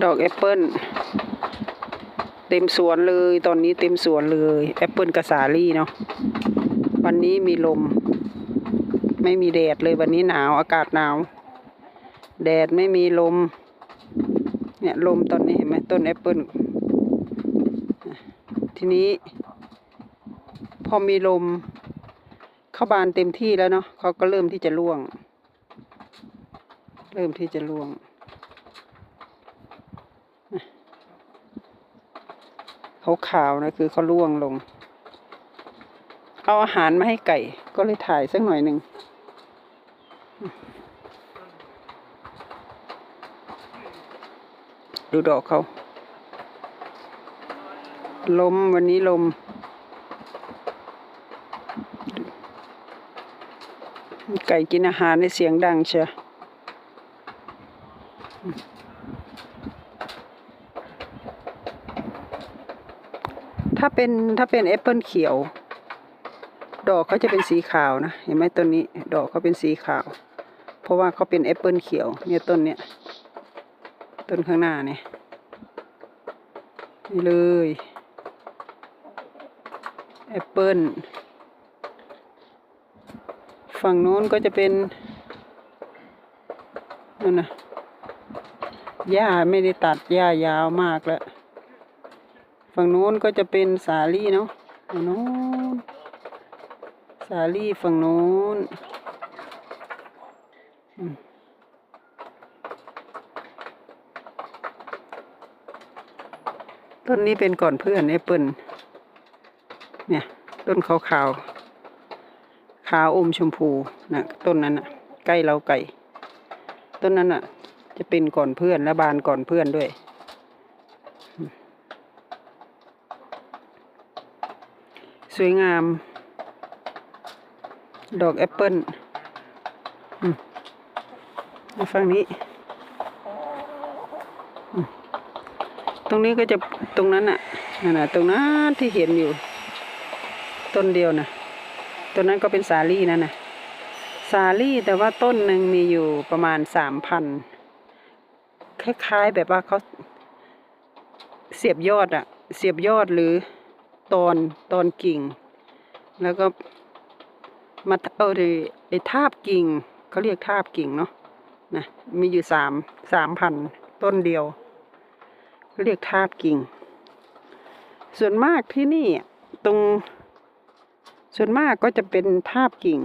ดอกแอปเปิลเต็มสวนเลยตอนนี้เต็มสวนเลยแอปเปิลกระสาลี่เนาะวันนี้มีลม ไม่มีแดดเลยวันนี้หนาวอากาศหนาว แดดไม่มีลม เนี่ยลมตอนนี้เห็นไหมต้นแอปเปิลทีนี้ พอมีลมเข้าบานเต็มที่แล้วเนาะเขาก็เริ่มที่จะร่วง เริ่มที่จะร่วง เขาขาวนะคือเขาร่วงลง เอาอาหารมาให้ไก่ ก็เลยถ่ายสักหน่อยหนึ่งดูดอกเขา ลมวันนี้ลม ไก่กินอาหารในเสียงดังเชีย ถ้าเป็นถ้าเป็นแอปเปิลเขียว ดอกเขาจะเป็นสีขาวนะ เห็นไหมต้นนี้ ดอกเขาเป็นสีขาว เพราะว่าเขาเป็นแอปเปิลเขียว เนี่ยต้นเนี้ย ต้นข้างหน้าเนี่ยนี่เลยแอปเปิลฝั่งโน้นก็จะเป็นนั่นนะหญ้าไม่ได้ตัดหญ้ายาวมากแล้ว ฝั่งโน้นก็จะเป็นสาลี่เนาะฝั่งโน้นสาลี่ฝั่งโน้นต้นนี้เป็นก่อนเพื่อนแอปเปิลเนี่ย ต้นขาวขาวขาวอมชมพูนะต้นนั้นน่ะ ใกล้เราไก่ ต้นนั้นน่ะ จะเป็นก่อนเพื่อนและบานก่อนเพื่อนด้วย สวยงาม ดอกแอปเปิลมาฝั่งนี้ ตรงนี้ก็จะตรงนั้นน่ะนั่นน่ะ ตรงนั้นที่เห็นอยู่ ต้นเดียวนะต้นนั้นก็เป็นสาลี่นั่นน่ะ สาลี่แต่ว่าต้นหนึ่งมีอยู่ประมาณสามพันคล้ายๆแบบว่าเขาเสียบยอดอะเสียบยอดหรือ ตอนตอนกิ่ง แล้วก็มาเอาไอ้ไอ้ทาบกิ่งเขาเรียกทาบกิ่งเนาะนะมีอยู่สามสามพันต้นเดียวเขาเรียกทาบกิ่ง ส่วนมากที่นี่ตรง ส่วนมากก็จะเป็นทาบกิ่ง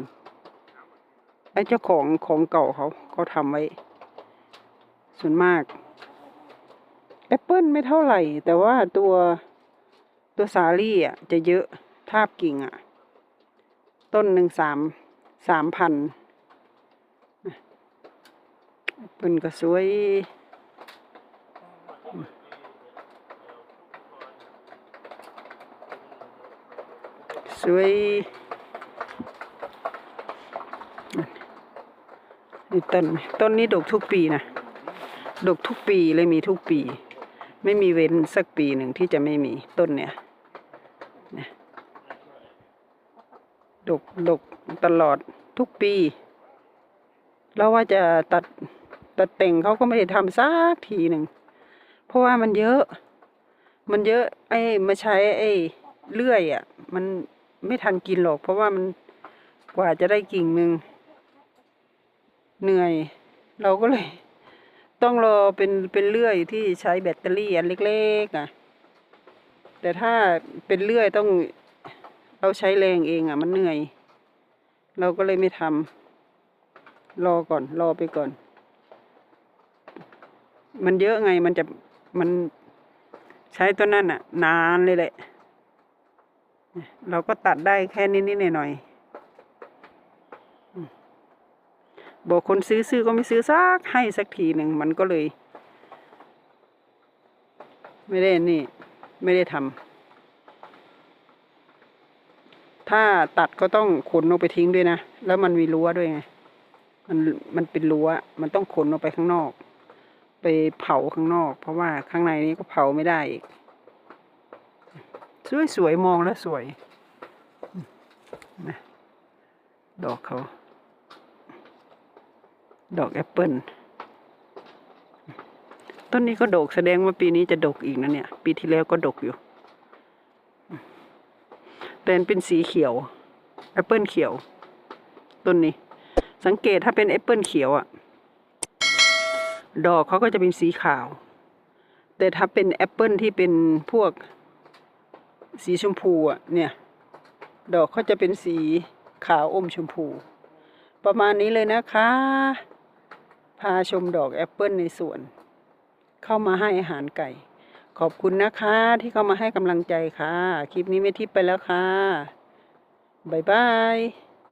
ไอ้เจ้าของของเก่าเขาเขาทำไว้ ส่วนมากแอปเปิลไม่เท่าไหร่ แต่ว่าตัว ตัวสาลี่อะจะเยอะทาบกิ่งอะ ต้นหนึ่งสามสามพันปเปิลก็สวยสวยนี่ต้นต้นนี้ดกทุกปีนะ ดกทุกปีเลยมีทุกปี ไม่มีเว้นสักปีหนึ่งที่จะไม่มีต้นเนี่ย นี่ยดกดกตลอดทุกปี แล้วว่าจะตัดตัดแต่งเขาก็ไม่ได้ทำสักทีหนึ่ง เพราะว่ามันเยอะ มันเยอะ ไอ้มาใช้ไอ้เลื่อยอะ มันไม่ทันกินหรอก เพราะว่ามันกว่าจะได้กิ่งหนึ่งเหนื่อย เราก็เลย ต้องรอเป็นเป็นเลื่อยที่ใช้แบตเตอรี่อันเล็กๆอะ แต่ถ้าเป็นเลื่อยต้องเราใช้แรงเองอะ มันเหนื่อย เราก็เลยไม่ทำรอก่อน รอไปก่อน มันเยอะไงมันจะมันใช้ตัวนั้นอะ นานเลยแหละ เราก็ตัดได้แค่นิดๆหน่อยๆบอกคนซื้อซื้อก็ไม่ซื้อสักให้สักทีหนึ่งมันก็เลย ไม่ได้นี่ ไม่ได้ทำถ้าตัดก็ต้องขนออกไปทิ้งด้วยนะ แล้วมันมีรั้วด้วยไง มันมันเป็นรั้ว มันต้องขนออกไปข้างนอก ไปเผาข้างนอก เพราะว่าข้างในนี้ก็เผาไม่ได้อีกสวยสวยมองแล้วสวยนะดอกเขา ดอกแอปเปิล ต้นนี้ก็ดกแสดงว่าปีนี้จะดกอีกนะเนี่ย ปีที่แล้วก็ดกอยู่ แต่มันเป็นสีเขียวแอปเปิลเขียว ต้นนี้ สังเกตถ้าเป็นแอปเปิลเขียวอะดอกเขาก็จะเป็นสีขาว แต่ถ้าเป็นแอปเปิลที่เป็นพวกสีชมพูอะเนี่ย ดอกเขาจะเป็นสีขาวอมชมพู ประมาณนี้เลยนะคะ พาชมดอกแอปเปิลในสวน เข้ามาให้อาหารไก่ ขอบคุณนะคะ ที่เข้ามาให้กำลังใจค่ะ คลิปนี้ไม่ทิปไปแล้วค่ะ บ๊ายบาย